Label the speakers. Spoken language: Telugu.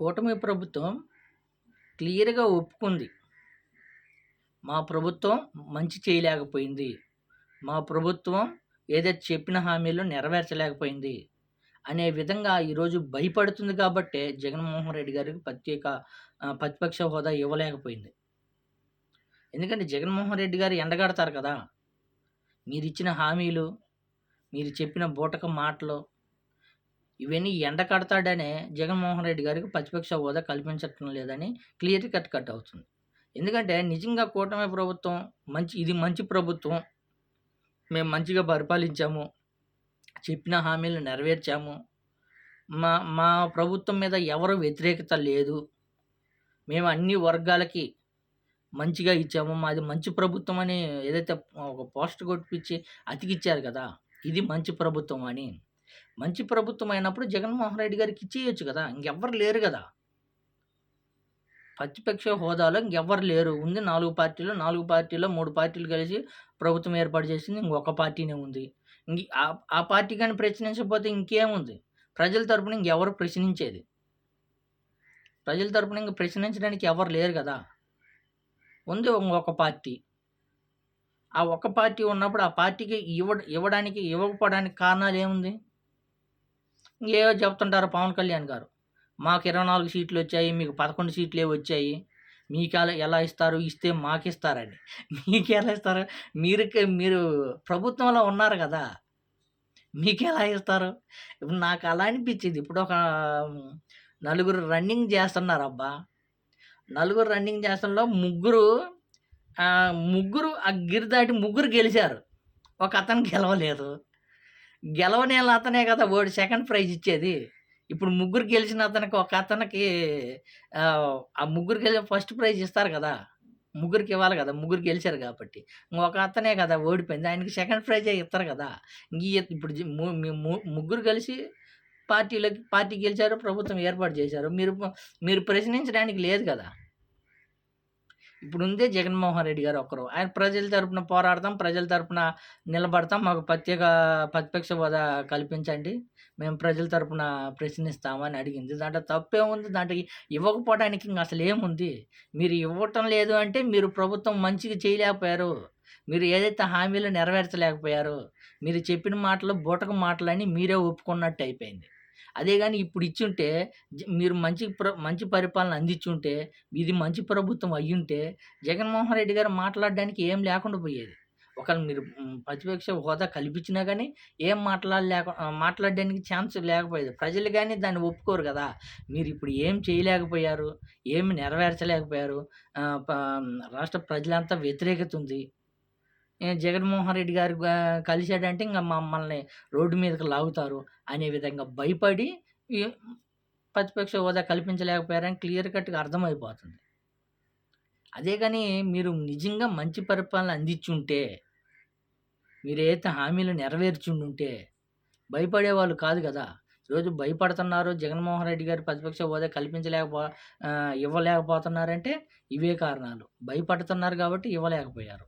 Speaker 1: కూటమి ప్రభుత్వం క్లియర్‌గా ఒప్పుకుంది. మా ప్రభుత్వం మంచి చేయలేకపోయింది. మా ప్రభుత్వం ఏదైతే చెప్పిన హామీలు నెరవేర్చలేకపోయింది. అనే విధంగా ఈరోజు భయపడుతుంది కాబట్టే జగన్మోహన్ రెడ్డి గారికి ప్రత్యేక ప్రతిపక్ష హోదా ఇవ్వలేకపోయింది. ఎందుకంటే జగన్మోహన్ రెడ్డి గారు ఎండగడతారు కదా! మీరిచ్చిన హామీలు, మీరు చెప్పిన బూటకం మాటలు ఇవన్నీ ఎండ కడతాడనే జగన్మోహన్ రెడ్డి గారికి ప్రతిపక్ష హోదా కల్పించటం లేదని క్లియర్ కట్ కట్ అవుతుంది. ఎందుకంటే నిజంగా కూటమి ప్రభుత్వం మంచి ఇది మంచి ప్రభుత్వం. మేము మంచిగా పరిపాలించాము. చెప్పిన హామీలు నెరవేర్చాము. మా మా ప్రభుత్వం మీద ఎవరు వ్యతిరేకత లేదు. మేము అన్ని వర్గాలకి మంచిగా ఇచ్చాము. మాది మంచి ప్రభుత్వం అని ఏదైతే ఒక పోస్ట్ కొట్టించి అతికిచ్చారు కదా! ఇది మంచి ప్రభుత్వం అని. మంచి ప్రభుత్వం అయినప్పుడు జగన్మోహన్ రెడ్డి గారికి ఇచ్చేయచ్చు కదా! ఇంకెవ్వరు లేరు కదా ప్రతిపక్ష హోదాలో ఇంకెవ్వరు లేరు. ఉంది నాలుగు పార్టీలు. నాలుగు పార్టీలో మూడు పార్టీలు కలిసి ప్రభుత్వం ఏర్పాటు చేసింది. ఇంకొక పార్టీనే ఉంది. ఇంక ఆ పార్టీ కానీ ప్రశ్నించకపోతే ఇంకేముంది? ప్రజల తరపున ఇంకెవరు ప్రశ్నించేది? ప్రజల తరపున ఇంక ప్రశ్నించడానికి ఎవరు లేరు కదా ఉంది ఇంకొక పార్టీ. ఆ ఒక్క పార్టీ ఉన్నప్పుడు ఆ పార్టీకి ఇవ్వ ఇవ్వడానికి ఇవ్వకపోవడానికి కారణాలు ఏముంది ఏవో చెప్తుంటారు పవన్ కళ్యాణ్ గారు. మాకు ఇరవై నాలుగు సీట్లు వచ్చాయి మీకు 11 సీట్లే వచ్చాయి. మీకు ఎలా ఇస్తారు? ఇస్తే మాకిస్తారని. ఎలా ఇస్తారు? మీరు మీరు ప్రభుత్వంలో ఉన్నారు కదా మీకు ఎలా ఇస్తారు? ఇప్పుడు నాకు అలా అనిపించింది ఇప్పుడు ఒక నలుగురు రన్నింగ్ చేస్తున్నారు అబ్బా నలుగురు రన్నింగ్ చేస్తున్నలో ముగ్గురు ముగ్గురు ఆ గిరి దాటి ముగ్గురు గెలిచారు. ఒకతను గెలవలేదు. గెలవనేళ్ళ అతనే కదా! ఓడి సెకండ్ ప్రైజ్ ఇచ్చేది. ఇప్పుడు ముగ్గురు గెలిచిన అతనికి ఒక అతనికి ఆ ముగ్గురు గెలిచిన ఫస్ట్ ప్రైజ్ ఇస్తారు కదా ముగ్గురికి ఇవ్వాలి కదా ముగ్గురు గెలిచారు కాబట్టి. ఒక అతనే కదా ఓడిపోయింది. ఆయనకి సెకండ్ ప్రైజే ఇస్తారు కదా ఈ ఇప్పుడు ముగ్గురు కలిసి పార్టీలోకి పార్టీ గెలిచారు. ప్రభుత్వం ఏర్పాటు చేశారు. మీరు మీరు ప్రశ్నించడానికి లేదు కదా ఇప్పుడు ఇప్పుడుందే జగన్మోహన్ రెడ్డి గారు ఒక్కరు. ఆయన ప్రజల తరపున పోరాడతాం. ప్రజల తరపున నిలబడతాం. మాకు ప్రత్యేక ప్రతిపక్ష హోదా కల్పించండి. మేము ప్రజల తరపున ప్రశ్నిస్తామని అడిగింది. దాంట్లో తప్పేముంది? దాంట్లో ఇవ్వకపోవడానికి ఇంక అసలేముంది? మీరు ఇవ్వటం లేదు అంటే మీరు ప్రభుత్వం మంచిగా చేయలేకపోయారు. మీరు ఏదైతే హామీలు నెరవేర్చలేకపోయారు. మీరు చెప్పిన మాటలు బూటకం మాటలని మీరే ఒప్పుకున్నట్టు అయిపోయింది. అదే కానీ ఇప్పుడు ఇచ్చుంటే మీరు మంచి ప్ర మంచి పరిపాలన అందించుంటే ఇది మంచి ప్రభుత్వం అయ్యుంటే జగన్మోహన్ రెడ్డి గారు మాట్లాడడానికి ఏం లేకుండా పోయేది. ఒకవేళ మీరు ప్రతిపక్ష హోదా కల్పించినా కానీ ఏం మాట్లాడలేక మాట్లాడడానికి ఛాన్స్ లేకపోయేది. ప్రజలు కానీ దాన్ని ఒప్పుకోరు కదా మీరు ఇప్పుడు ఏం చేయలేకపోయారు. ఏమి నెరవేర్చలేకపోయారు. రాష్ట్ర ప్రజలంతా వ్యతిరేకత ఉంది. జగన్మోహన్ రెడ్డి గారు కలిశాడంటే ఇంకా ఇంక మమ్మల్ని రోడ్డు మీదకి లాగుతారు అనే విధంగా భయపడి ప్రతిపక్ష హోదా కల్పించలేకపోయారని క్లియర్ కట్‌గా అర్థమైపోతుంది. అదే కానీ మీరు నిజంగా మంచి పరిపాలన అందించుంటే మీరేదైతే హామీలు నెరవేర్చుండుంటే భయపడేవాళ్ళు కాదు కదా ఈరోజు భయపడుతున్నారు. జగన్మోహన్ రెడ్డి గారు ప్రతిపక్ష హోదా కల్పించలేకపో ఇవ్వలేకపోతున్నారంటే ఇవే కారణాలు. భయపడుతున్నారు కాబట్టి ఇవ్వలేకపోయారు.